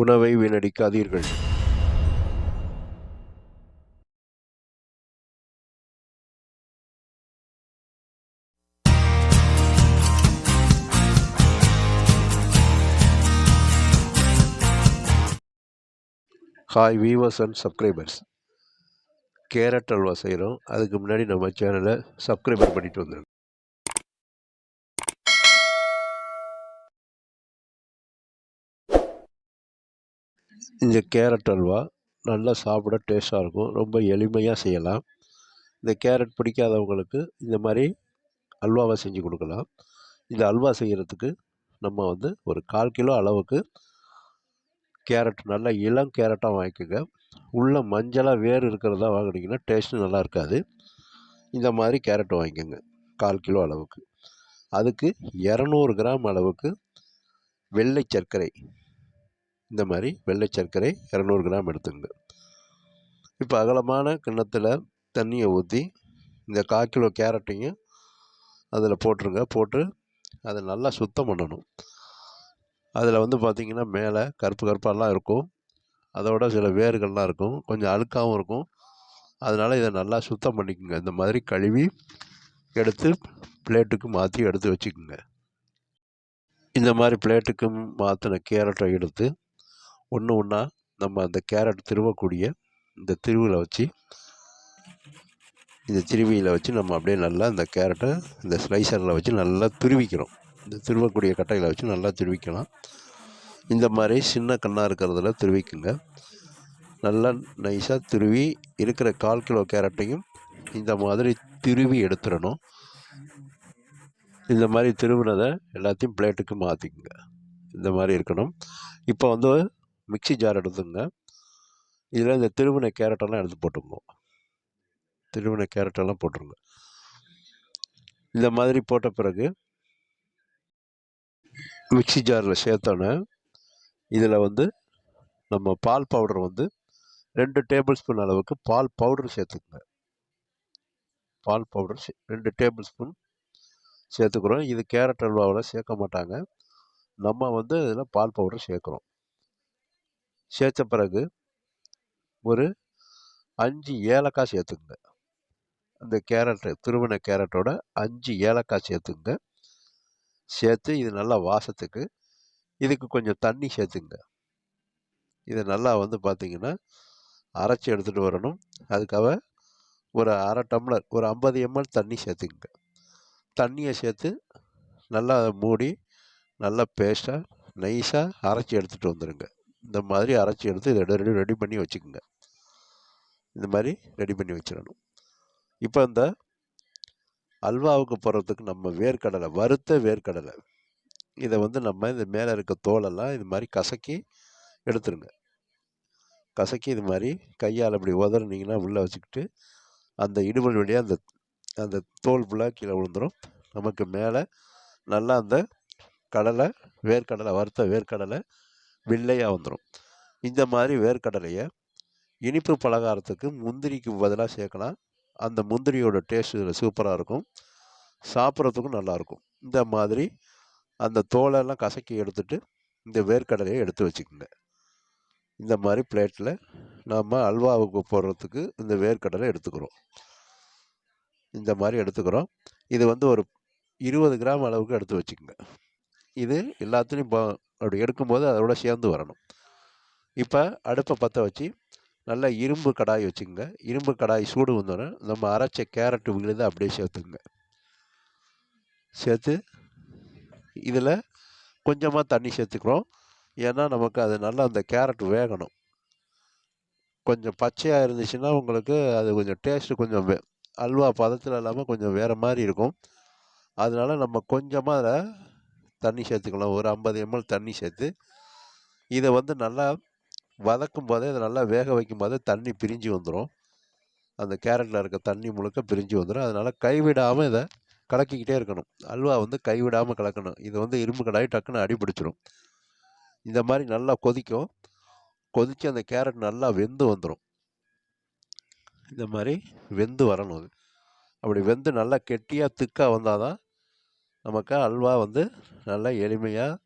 உணவை வீணடிக்காதீர்கள். Hi viewers and subscribers carrot halwa செய்கிறோம் அதுக்கு முன்னாடி நம்ம சேனலை சப்ஸ்கிரைபர் பண்ணிட்டு வந்துடுங்க இந்த கேரட் அல்வா நல்லா சாப்பிட டேஸ்ட்டாக இருக்கும். ரொம்ப எளிமையாக செய்யலாம். இந்த கேரட் பிடிக்காதவங்களுக்கு இந்த மாதிரி அல்வாவை செஞ்சு கொடுக்கலாம். இந்த அல்வா செய்கிறதுக்கு நம்ம வந்து ஒரு கால் கிலோ அளவுக்கு கேரட் நல்லா இளம் கேரட்டாக வாங்கிக்கோங்க. உள்ள மஞ்சளாக வேர் இருக்கிறதா வாங்கினீங்கன்னா டேஸ்ட்டு நல்லா இருக்காது. இந்த மாதிரி கேரட் வாங்கிக்கோங்க கால் கிலோ அளவுக்கு. அதுக்கு இரநூறு கிராம் அளவுக்கு வெள்ளை சர்க்கரை இந்த மாதிரி வெள்ளை சர்க்கரை இரநூறு கிராம் எடுத்துங்க இப்போ அகலமான கிண்ணத்தில் தண்ணியை ஊற்றி இந்த கால் கிலோ கேரட்டையும் அதில் போட்டுருங்க. போட்டு அதை நல்லா சுத்தம் பண்ணணும். அதில் வந்து பார்த்திங்கன்னா மேலே கருப்பு கருப்பாலாம் இருக்கும். அதோட சில வேர்கள்லாம் இருக்கும். கொஞ்சம் அழுக்காகவும் இருக்கும். அதனால் இதை நல்லா சுத்தம் பண்ணிக்கோங்க. இந்த மாதிரி கழுவி எடுத்து பிளேட்டுக்கு மாற்றி எடுத்து வச்சுக்கோங்க. இந்த மாதிரி பிளேட்டுக்கு மாற்றின கேரட்டை எடுத்து ஒன்று ஒன்றா நம்ம அந்த கேரட் திருவக்கூடிய இந்த திருவில் வச்சு இந்த திருவியில் வச்சு நம்ம அப்படியே நல்லா இந்த கேரட்டை இந்த ஸ்லைசரில் வச்சு நல்லா துருவிக்கிறோம். இந்த திருவக்கூடிய கட்டையில் வச்சு நல்லா துருவிக்கலாம். இந்த மாதிரி சின்ன கண்ணாக இருக்கிறதுல துருவிக்குங்க. நல்லா நைஸாக துருவி இருக்கிற கால் கிலோ கேரட்டையும் இந்த மாதிரி திருவி எடுத்துடணும். இந்த மாதிரி திருவினதை எல்லாத்தையும் பிளேட்டுக்கு மாற்றிக்குங்க இந்த மாதிரி இருக்கணும். இப்போ வந்து மிக்சி ஜார் எடுத்துங்க. இதில் இந்த திருவினை கேரட்டெல்லாம் எடுத்து போட்டுங்க திருவினை கேரட்டெல்லாம் போட்டுருங்க. இந்த மாதிரி போட்ட பிறகு மிக்சி ஜாரில் சேர்த்தோன்னே இதில் வந்து நம்ம பால் பவுடர் வந்து ரெண்டு டேபிள் ஸ்பூன் அளவுக்கு பால் பவுடர் சேர்த்துக்குங்க. பால் பவுடர் ரெண்டு டேபிள் ஸ்பூன் சேர்த்துக்கிறோம். இது கேரட் அல்வாவில் சேர்க்க மாட்டாங்க. நம்ம வந்து இதில் பால் பவுடர் சேர்க்குறோம். சேர்த்த பிறகு ஒரு அஞ்சு ஏலக்காய் சேர்த்துக்குங்க அந்த கேரட்டு துருவின கேரட்டோட அஞ்சு ஏலக்காய் சேர்த்துங்க சேர்த்து இது நல்லா வாசத்துக்கு இதுக்கு கொஞ்சம் தண்ணி சேர்த்துங்க இதை நல்லா வந்து பார்த்திங்கன்னா அரைச்சி எடுத்துகிட்டு வரணும். அதுக்காக ஒரு அரை டம்ளர் ஒரு ஐம்பது எம்எல் தண்ணி சேர்த்துக்குங்க தண்ணியை சேர்த்து நல்லா மூடி நல்லா பேஸ்ட்டாக நைஸாக அரைச்சி எடுத்துகிட்டு வந்துடுங்க இந்த மாதிரி அரைச்சி எடுத்து இதை ரெடி ரெடி பண்ணி வச்சுக்கோங்க. இந்த மாதிரி ரெடி பண்ணி வச்சிடணும். இப்போ இந்த அல்வாவுக்கு போடுறதுக்கு நம்ம வேர்க்கடலை வறுத்த வேர்க்கடலை இதை வந்து நம்ம இந்த மேலே இருக்க தோலெல்லாம் இது மாதிரி கசக்கி எடுத்துருங்க. கசக்கி இது மாதிரி கையால் அப்படி உதறினீங்கன்னா உள்ளே வச்சுக்கிட்டு அந்த இடுமல் வழியாக அந்த அந்த தோல் ஃபுல்லாக கீழே விழுந்துடும் நமக்கு மேலே நல்லா அந்த கடலை வேர்க்கடலை வறுத்த வேர்க்கடலை வெள்ளையாக வந்துடும் இந்த மாதிரி வேர்க்கடலையை இனிப்பு பலகாரத்துக்கு முந்திரிக்கு பதிலாக சேர்க்கலாம். அந்த முந்திரியோட டேஸ்ட் இதில் சூப்பராக இருக்கும். சாப்பிட்றதுக்கும் நல்லாயிருக்கும் இந்த மாதிரி அந்த தோலெல்லாம் கசக்கி எடுத்துட்டு இந்த வேர்க்கடலையை எடுத்து வச்சுக்கோங்க. இந்த மாதிரி பிளேட்டில் நாம் அல்வாவுக்கு போடுறதுக்கு இந்த வேர்க்கடலை எடுத்துக்கிறோம். இந்த மாதிரி எடுத்துக்கிறோம். இது வந்து ஒரு இருபது கிராம் அளவுக்கு எடுத்து வச்சுக்கோங்க. இது எல்லாத்துலேயும் அப்படி எடுக்கும்போது அதோட சேர்ந்து வரணும். இப்போ அடுப்பை பற்ற வச்சு நல்லா இரும்பு கடாய் வச்சுக்கோங்க. இரும்பு கடாய் சூடு வந்தோடனே நம்ம அரைச்ச கேரட்டு விழுது அப்படியே சேர்த்துங்க சேர்த்து இதில் கொஞ்சமாக தண்ணி சேர்த்துக்கிறோம். ஏன்னா நமக்கு அது நல்லா அந்த கேரட் வேகணும். கொஞ்சம் பச்சையாக இருந்துச்சுன்னா உங்களுக்கு அது கொஞ்சம் டேஸ்ட்டு கொஞ்சம் வே அல்வா பதத்தில் இல்லாமல் கொஞ்சம் வேறு மாதிரி இருக்கும். அதனால் நம்ம கொஞ்சமாக அதில் தண்ணி சேர்த்துக்கலாம். ஒரு ஐம்பது எம்எல் தண்ணி சேர்த்து இதை வந்து நல்லா வதக்கும் போதே இதை நல்லா வேக வைக்கும் போதே தண்ணி பிரிஞ்சு வந்துடும் அந்த கேரட்டில் இருக்க தண்ணி முழுக்க பிரிஞ்சு வந்துடும் அதனால் கைவிடாமல் இதை கலக்கிக்கிட்டே இருக்கணும். அல்வா வந்து கைவிடாமல் கலக்கணும். இது வந்து இரும்பு கடாயி டக்குன்னு அடிபிடிச்சிடும் இந்த மாதிரி நல்லா கொதிக்கும். கொதித்து அந்த கேரட் நல்லா வெந்து வந்துடும் இந்த மாதிரி வெந்து வரணும் அது. அப்படி வெந்து நல்லா கெட்டியாக திக்காக வந்தால் தான் நமக்கு அல்வா வந்து நல்லா எளிமையாக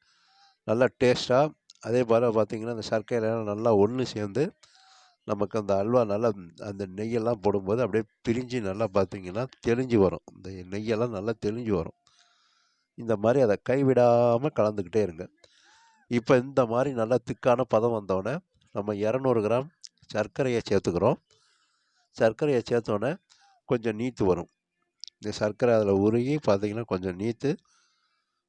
நல்லா டேஸ்ட்டாக அதே போல் பார்த்திங்கன்னா அந்த சர்க்கரையெல்லாம் நல்லா ஒன்று சேர்ந்து நமக்கு அந்த அல்வா நல்லா அந்த நெய்யெல்லாம் போடும்போது அப்படியே பிரிஞ்சு நல்லா பார்த்திங்கன்னா தெளிஞ்சு வரும். இந்த நெய்யெல்லாம் நல்லா தெளிஞ்சு வரும். இந்த மாதிரி அதை கைவிடாமல் கலந்துக்கிட்டே இருங்க. இப்போ இந்த மாதிரி நல்லா திக்கான பதம் வந்தோடனே நம்ம இரநூறு கிராம் சர்க்கரையை சேர்த்துக்கிறோம். சர்க்கரையை சேர்த்தோடனே கொஞ்சம் நீத்து வரும். இந்த சர்க்கரை அதில் உருகி பார்த்தீங்கன்னா கொஞ்சம் நீத்து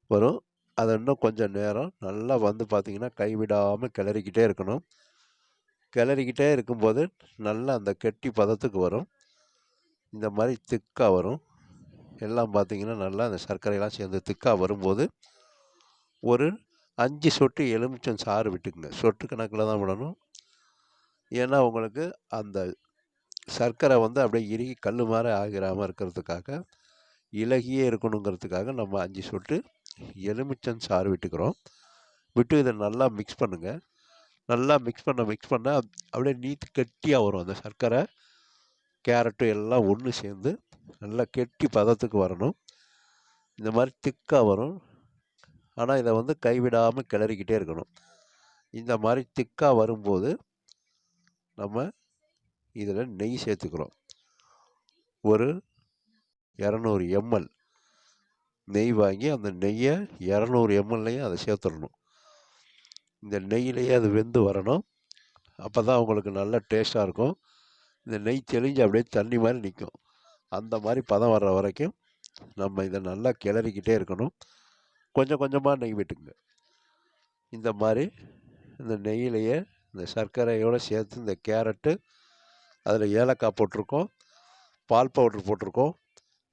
வரும். அதை இன்னும் கொஞ்சம் நேரம் நல்லா வந்து பார்த்திங்கன்னா கைவிடாமல் கிளறிக்கிட்டே இருக்கணும். கிளறிக்கிட்டே இருக்கும்போது நல்லா அந்த கெட்டி பதத்துக்கு வரும். இந்த மாதிரி திக்காக வரும். எல்லாம் பார்த்திங்கன்னா நல்லா அந்த சர்க்கரையெல்லாம் சேர்ந்து திக்காக வரும்போது ஒரு அஞ்சு சொட்டு எலுமிச்சம் சாறு விட்டுக்குங்க. சொட்டு கணக்கில் தான் விடணும். ஏன்னா உங்களுக்கு அந்த சர்க்கரை வந்து அப்படியே இறுகி கல் மாதிரி ஆகிராமல் இருக்கிறதுக்காக இலகியே இருக்கணுங்கிறதுக்காக நம்ம அஞ்சு சொட்டு எலுமிச்சம் சாறு விட்டுக்கிறோம். விட்டு இதை நல்லா மிக்ஸ் பண்ணுங்கள் நல்லா மிக்ஸ் பண்ண மிக்ஸ் பண்ண அப்படியே நீத்து கெட்டியாக வரும் அந்த சர்க்கரை. கேரட்டு எல்லாம் ஒன்று சேர்ந்து நல்லா கெட்டி பதத்துக்கு வரணும். இந்த மாதிரி திக்காக வரும். ஆனால் இதை வந்து கைவிடாமல் கிளறிக்கிட்டே இருக்கணும். இந்த மாதிரி திக்காக வரும்போது நம்ம இதில் நெய் சேர்த்துக்கிறோம். ஒரு இரநூறு எம்எல் நெய் வாங்கி அந்த நெய்யை இரநூறு எம்எல்லையும் அதை சேர்த்துடணும் இந்த நெய்யிலேயே அது வெந்து வரணும். அப்போ தான் உங்களுக்கு நல்ல டேஸ்ட்டாக இருக்கும். இந்த நெய் தெளிஞ்சு அப்படியே தண்ணி மாதிரி நிற்கும் அந்த மாதிரி பதம் வர்ற வரைக்கும் நம்ம இதை நல்லா கிளறிக்கிட்டே இருக்கணும். கொஞ்சம் கொஞ்சமாக நெய் விட்டுங்க இந்த மாதிரி இந்த நெய்யிலையே இந்த சர்க்கரையோடு சேர்த்து இந்த கேரட்டு அதில் ஏலக்காய் போட்டிருக்கோம் பால் பவுட்ரு போட்டிருக்கோம்.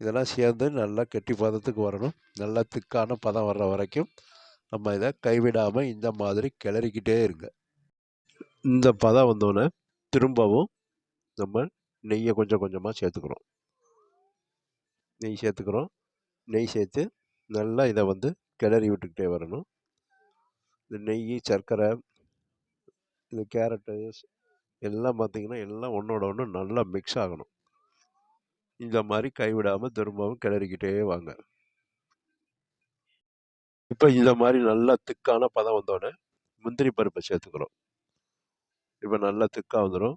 இதெல்லாம் சேர்ந்து நல்லா கெட்டி பதத்துக்கு வரணும். நல்லா திக்கான பதம் வர்ற வரைக்கும் நம்ம இதை கைவிடாமல் இந்த மாதிரி கிளறிக்கிட்டே இருங்க. இந்த பதம் வந்தோடனே திரும்பவும் நம்ம நெய்யை கொஞ்சம் கொஞ்சமாக சேர்த்துக்கிறோம் நெய் சேர்த்துக்கிறோம். நெய் சேர்த்து நல்லா இதை வந்து கிளறி விட்டுக்கிட்டே வரணும். இந்த நெய் சர்க்கரை இந்த கேரட்டு எல்லாம் பார்த்திங்கன்னா எல்லாம் ஒன்றோட ஒன்று நல்லா மிக்ஸ் ஆகணும். இந்த மாதிரி கைவிடாமல் திரும்பவும் கிளறிக்கிட்டே வாங்க. இப்போ இந்த மாதிரி நல்லா திக்கான பதம் வந்தோடனே முந்திரி பருப்பை சேர்த்துக்கிறோம். இப்போ நல்லா திக்காக வந்துடும்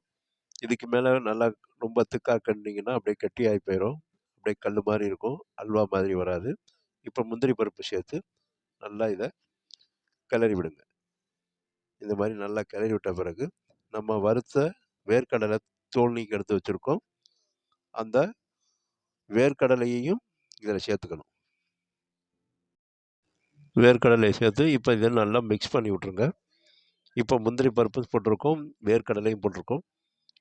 இதுக்கு மேலே நல்லா ரொம்ப திக்காக கண்டிங்கன்னா அப்படியே கட்டியாகி போயிடும் அப்படியே கல் மாதிரி இருக்கும். அல்வா மாதிரி வராது. இப்போ முந்திரி பருப்பு சேர்த்து நல்லா இதை கிளறி விடுங்க. இந்த மாதிரி நல்லா கிளறி விட்ட பிறகு நம்ம வறுத்த வேர்க்கடலை தோல் நீக்கி எடுத்து வச்சுருக்கோம். அந்த வேர்க்கடலையையும் இதில் சேர்த்துக்கணும். வேர்க்கடலையை சேர்த்து இப்போ இதை நல்லா மிக்ஸ் பண்ணி விட்ருங்க இப்போ முந்திரி பருப்பு போட்டிருக்கோம் வேர்க்கடலையும் போட்டிருக்கோம்.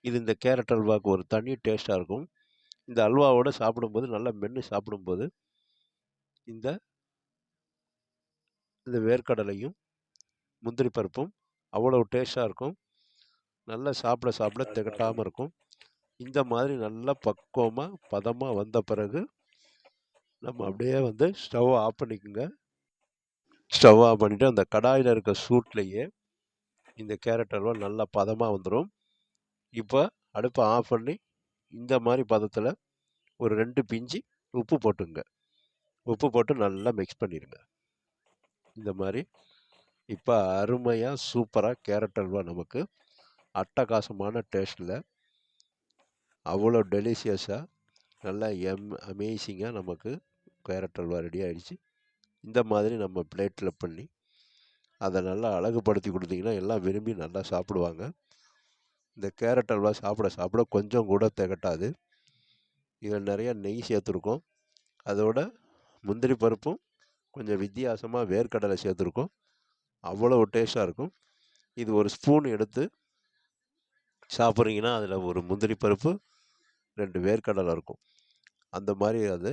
இது இந்த கேரட் அல்வாவுக்கு ஒரு தனி டேஸ்ட்டாக இருக்கும். இந்த அல்வாவோடு சாப்பிடும்போது நல்லா மென்று சாப்பிடும்போது இந்த இந்த வேர்க்கடலையும் முந்திரி பருப்பும் அவ்வளோ டேஸ்ட்டாக இருக்கும். நல்லா சாப்பிட சாப்பிட திகட்டாமல் இருக்கும். இந்த மாதிரி நல்லா பக்குவமாக பதமாக வந்த பிறகு நம்ம அப்படியே வந்து ஸ்டவ் ஆஃப் பண்ணிக்கோங்க. ஸ்டவ் ஆஃப் பண்ணிவிட்டு அந்த கடாயில் இருக்க சூட்லேயே இந்த கேரட் அல்வா நல்லா பதமாக வந்துடும் இப்போ அடுப்பை ஆஃப் பண்ணி இந்த மாதிரி பதத்தில் ஒரு ரெண்டு பிஞ்சு உப்பு போட்டுங்க. உப்பு போட்டு நல்லா மிக்ஸ் பண்ணிடுங்க இந்த மாதிரி இப்போ அருமையாக சூப்பராக கேரட் அல்வா நமக்கு அட்டகாசமான டேஸ்ட்டில் அவ்வளோ டெலிஷியஸாக நல்லா எம் அமேசிங்காக நமக்கு கேரட் அல்வா ரெடி ஆகிடுச்சு இந்த மாதிரி நம்ம பிளேட்டில் பண்ணி அதை நல்லா அழகுபடுத்தி கொடுத்தீங்கன்னா எல்லாம் விரும்பி நல்லா சாப்பிடுவாங்க. இந்த கேரட் அல்வா சாப்பிட சாப்பிட கொஞ்சம் கூட திகட்டாது. இதில் நிறையா நெய் சேர்த்துருக்கோம். அதோட முந்திரி பருப்பும் கொஞ்சம் வித்தியாசமாக வேர்க்கடலை சேர்த்துருக்கோம். அவ்வளோ டேஸ்ட்டாக இருக்கும். இது ஒரு ஸ்பூன் எடுத்து சாப்பிட்றீங்கன்னா அதில் ஒரு முந்திரி பருப்பு ரெண்டு வேர்க்கடலை இருக்கும். அந்த மாதிரி அது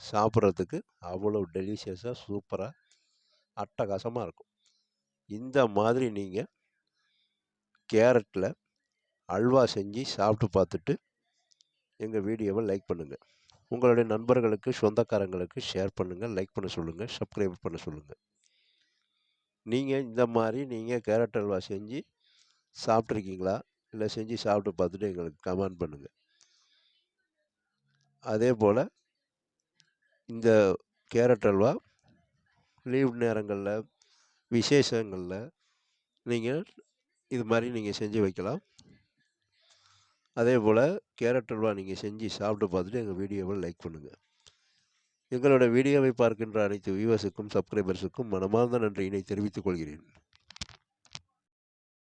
சாப்பிட்றதுக்கு அவ்வளோ டெலிஷியஸாக சூப்பராக அட்டகாசமாக இருக்கும். இந்த மாதிரி நீங்கள் கேரட்டில் அல்வா செஞ்சு சாப்பிட்டு பார்த்துட்டு எங்கள் வீடியோவை லைக் பண்ணுங்கள் உங்களுடைய நண்பர்களுக்கு சொந்தக்காரங்களுக்கு ஷேர் பண்ணுங்கள் லைக் பண்ண சொல்லுங்கள் சப்ஸ்கிரைப் பண்ண சொல்லுங்கள் நீங்கள் இந்த மாதிரி நீங்கள் கேரட் அல்வா செஞ்சு சாப்பிட்ருக்கீங்களா இல்லை செஞ்சு சாப்பிட்டு பார்த்துட்டு எங்களுக்கு கமெண்ட் பண்ணுங்கள் அதே போல் இந்த கேரட் அல்வா லீவ் நேரங்களில் விசேஷங்களில் நீங்கள் இது மாதிரி நீங்கள் செஞ்சு வைக்கலாம். அதே போல் கேரட் அல்வா நீங்கள் செஞ்சு சாப்பிட்டு பார்த்துட்டு எங்கள் வீடியோவை லைக் பண்ணுங்கள் எங்களோட வீடியோவை பார்க்கின்ற அனைத்து வியூவர்ஸுக்கும் சப்ஸ்கிரைபர்ஸுக்கும் மனமார்ந்த நன்றியினை தெரிவித்துக் கொள்கிறேன்.